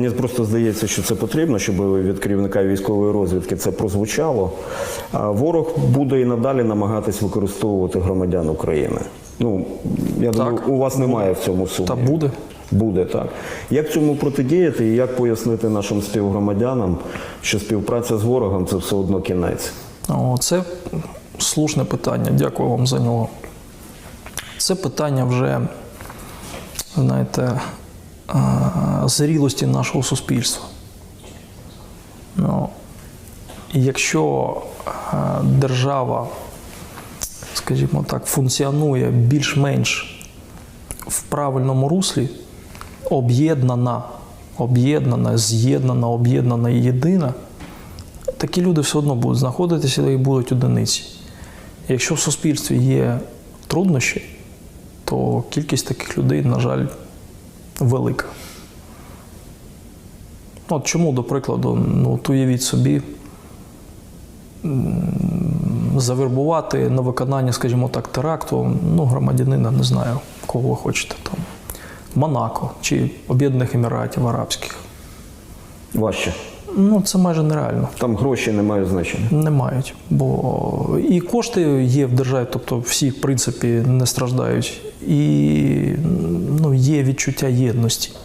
Мені просто здається, що це потрібно, щоб від керівника військової розвідки це прозвучало. А ворог буде і надалі намагатись використовувати громадян України. Ну я думаю, у вас немає в цьому сумніву. Та буде. Буде так. Як цьому протидіяти і як пояснити нашим співгромадянам, що співпраця з ворогом це все одно кінець? О, Це слушне питання. Дякую вам за нього. Це питання вже, знаєте, зрілості нашого суспільства. Ну, якщо держава, скажімо так, функціонує більш-менш в правильному руслі, об'єднана, об'єднана, з'єднана, об'єднана і єдина, такі люди все одно будуть знаходитися і будуть одиниці. Якщо в суспільстві є труднощі, то кількість таких людей, на жаль, велика. От чому, до прикладу, ну, от уявіть собі, завербувати на виконання, скажімо так, теракту, ну, громадянина, не знаю, кого ви хочете там, Монако чи Об'єднаних Еміратів Арабських. Важче. Ну, це майже нереально. Там гроші не мають значення. Не мають, бо і кошти є в державі, тобто всі, в принципі, не страждають, і відчуття єдності.